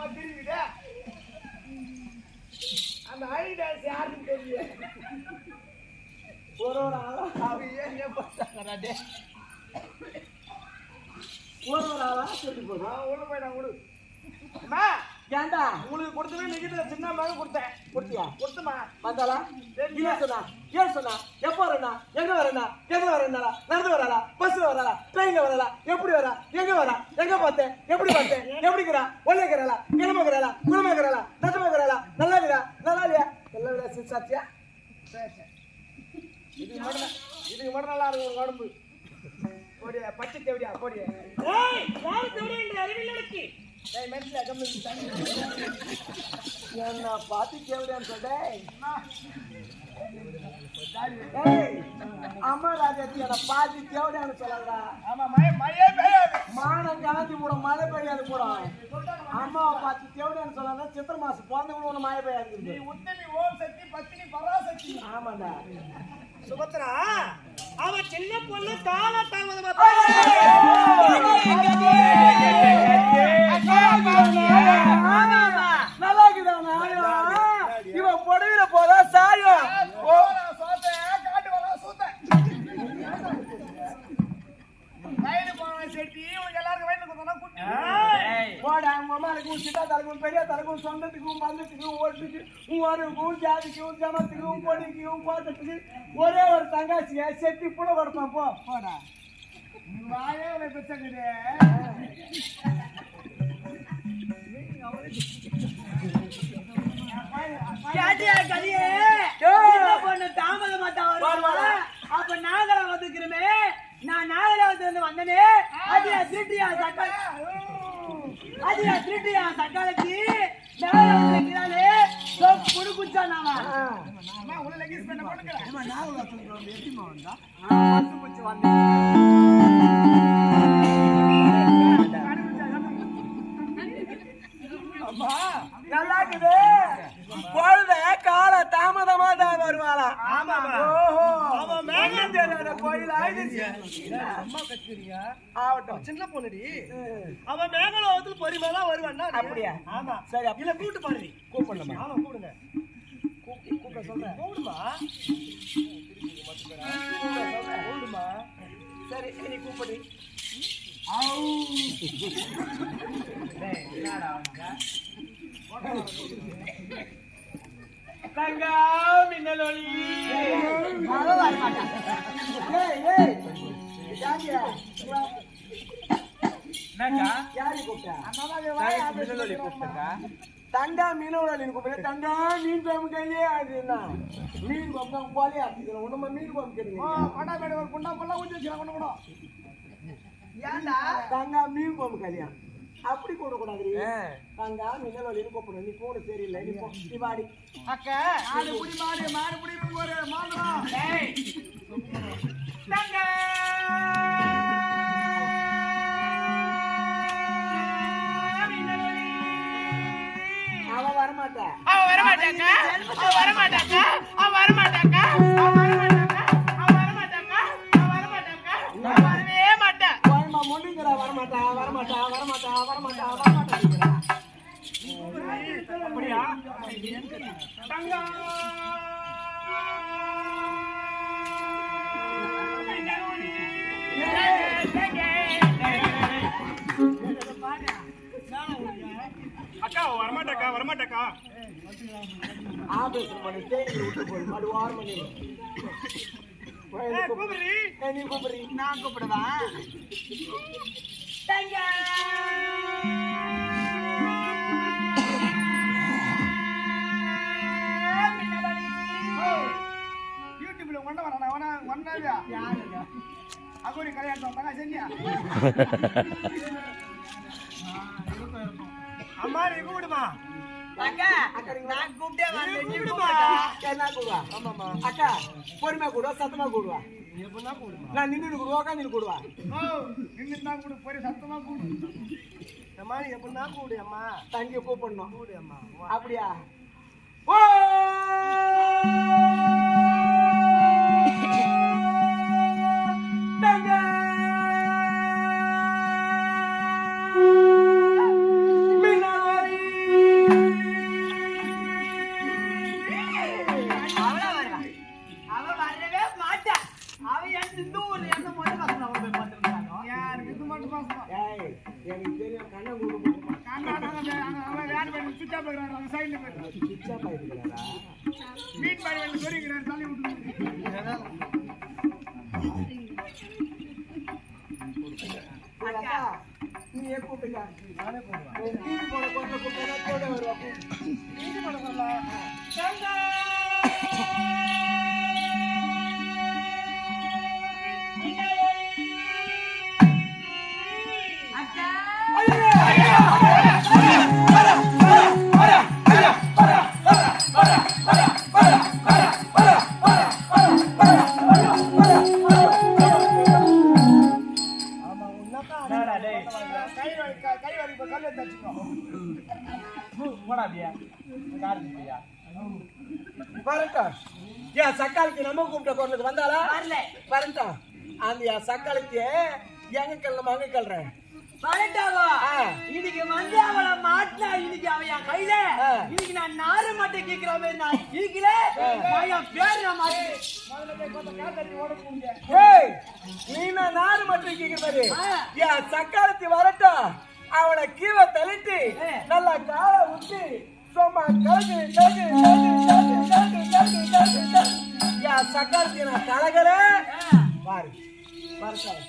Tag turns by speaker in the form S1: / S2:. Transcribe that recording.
S1: அம்மா தெரியுதா அந்த ஐடி டான்ஸ் யாருன்னு தெரியல.
S2: ஒரு ஒரு ஆளா
S1: அவ ஏன் ஏன் பார்த்தாங்கடா டே
S2: ஒரு ஒரு ஆளா சொல்லி போதும்
S1: ஒன்று உள்ள போய் நான் அம்மா
S2: ஏன்டா?
S1: உங்களுக்கு கொடுத்தவே நிக்கிட்டு சின்ன மகன் கொடுத்தேன்.
S2: கொடுத்தியா?
S1: கொடுத்துமா?
S2: வந்தாளா? இல்ல சொன்னா? ஏன் சொன்னா? எப்போ வரேன்னா? எங்க வரேன்னா? எங்க வரேன்னா நடந்து வராளா? பஸ் வராளா? ட்ரெயின்ல வராளா? எப்படி வரா? எங்க வரா? எங்க பார்த்தேன்? எப்படி பார்த்தேன்? எப்படி இருக்கிறா ஒல்லே இருக்கிறாளா கிளம்ப இருக்கிறாளா குளமா இருக்கிறாளா நட்டமா இருக்கிறாளா நல்லா இருக்கிறா நல்லா இல்லையா நல்லா இல்லையா சாத்தியா
S1: சரி சரி. இதுக்கு மட்டும் இதுக்கு மட்டும் நல்லா இருக்கும் உடம்பு. போடியா பச்சை தேவடியா போடியா.
S3: ஏய் யார் தேடி இந்த அறிவில்
S1: கம்மி
S2: என்ன பார்த்து கேவடியான்னு சொல்றேன் அம்மா ராஜாத்தி என்ன பார்த்து கேவடியான்னு சொல்லடா
S1: ஆமா மழை மழையே பெய்யாது
S2: மானம் கலந்து கூட மழை பெய்யாது கூட அம்மாவை பார்த்து தேவடியான்னு சொல்லலாம் சித்திர மாசம் பிறந்த கூட ஒண்ணு மழை பெய்யாது
S1: நீ உத்தமி ஓம் சக்தி பத்தினி பராசக்தி
S2: ஆமாண்டா
S1: சுபத்ரா
S3: அவ சின்ன பொண்ணு கால தாமதமா
S1: போட
S2: அவங்க அம்மாளுக்கும் சித்தா தலைக்கும் பெரிய தலைக்கும் சொந்தத்துக்கும் பந்தத்துக்கும் ஓட்டுக்கு உன் வரவுக்கும் ஜாதிக்கும் ஜனத்துக்கும் பொடிக்கும் கோட்டத்துக்கு ஒரே ஒரு தங்காச்சிங்க செட்டி புள்ள கொடுப்பான் போ போடா.
S1: வாயே உனக்கு பிரச்சனை
S3: அப்ப நாகரா வந்துக்கிறமே நான் நாகராவத்துல இருந்து வந்தனே அது திருட்டியா சக்கால அது திருட்டியா சக்காலத்தி நாகராவத்துல இருக்கிறாளே புடு குச்சா நாம.
S1: அம்மா உள்ள லெகிஸ் பண்ண போட்டுக்கிறேன்
S2: அம்மா ஆகட்டும்.
S1: சின்ன பொண்ணுடி. அவன் மேகலோகத்துல பொறுமையா வருவான்னா
S2: அப்படியா?
S1: ஆமா.
S2: சரி
S1: இல்ல கூட்டு பாருடி
S2: கூப்பிடலாமா?
S1: ஆமா கூடுங்க
S2: கூப்பிட சொல்றேன்.
S1: கூடுமா கூடுமா
S2: சரி நீ கூப்பிடு.
S1: தங்கா?
S2: யாரு கூப்பிட்டா? தங்கா மீனவராளின்னு கூப்பிடு. தங்கா மீன் குழம்பு கையிலே ஆடுதுன்னா. மீன் குழம்பு போலே ஆடுதுன்னா. ஒண்ணுமா மீன் குழம்பு கேளுங்க.
S1: கொண்டாப்பேடு ஒரு குண்டா பொல்லா ஊற்றி வச்சுக்கலாம் கொண்டு கூட
S2: தங்கா மீன் குழம்பு கல்யா அப்படி கூட கூடாது தங்கா மீனவராளின்னு கூப்பிடு. நீ கூட சரியில்லை. நீ வாடி.
S1: அக்கா மாடு புடி மாடு மாடு புடி ஒரு மாடுறோம்
S3: தங்கா
S1: அக்கா வரமாட்டக்கா வரமாட்டக்கா.
S2: ஆபரேஷன் பண்ணி தேடி விட்டு போய் மறு
S1: கூப்பிடுறி
S2: நீ கூப்பிடுறீ?
S3: நான் கூப்பிடுவா?
S1: அகோரி கல்யாணம் வந்தாங்க சரியா அம்மா நீ கூப்பிடுமா
S3: அக்கா நான் கூப்பிட்டே வரேன் நீ
S1: கூப்பிடுமா
S2: என்ன கூடுவா
S1: ஆமாம்மா
S2: அக்கா பொறுமையா கூடுவா சத்தமா கூடுவா நான் நின்று கூடுவா உட்காந்து கூடுவா
S1: ஓ நின்று தான் கூடு போய் சத்தமா கூடு அம்மா நீ எப்படின்னா கூடு அம்மா
S2: தங்கி கூப்பிடணும்
S1: கூடு அம்மா
S2: அப்படியா ஓ
S1: அவன் யார் பண்ணி சுச்சா போயிடுறாரு அவன் சைடுல போயிடுறாரு
S2: சுச்சா போயிடுறாரா.
S1: மீன் பாய் வந்து பெருகிறார் தள்ளி விட்டு
S2: நீ ஏ கூப்பிட்டா? நானே போடுவேன். மீன் போட கொண்டு கூப்பிட்டா கூட வருவாங்க
S1: மீன் போட கொள்ளலாம்
S2: Yeah. என் சக்காலத்தி நம்ம கூப்பிட்ட குரலுக்கு
S3: வந்தாலா
S2: வரட்டா அந்த என் சக்காலத்திய எங்க கல்லம்
S3: இன்னைக்கு வந்து அவளை மாட்டினா இன்னைக்கு அவ என் கையில இன்னைக்கு நான் நாறு மாட்டை கேட்கிற நான் கேட்கல என் பேர் நான் மாட்டேன்
S2: நீ நான் நாறு மாட்டை கேட்கிற மாதிரி? என் சக்காலத்தி வரட்டா. அவனை கீழே தள்ளிட்டு நல்லா கால விட்டு சும்மா கலந்து கலந்து கலந்து கலந்து கலந்து கலந்து கலந்து யா நான் கலகல பாரு.
S3: பாரு சார்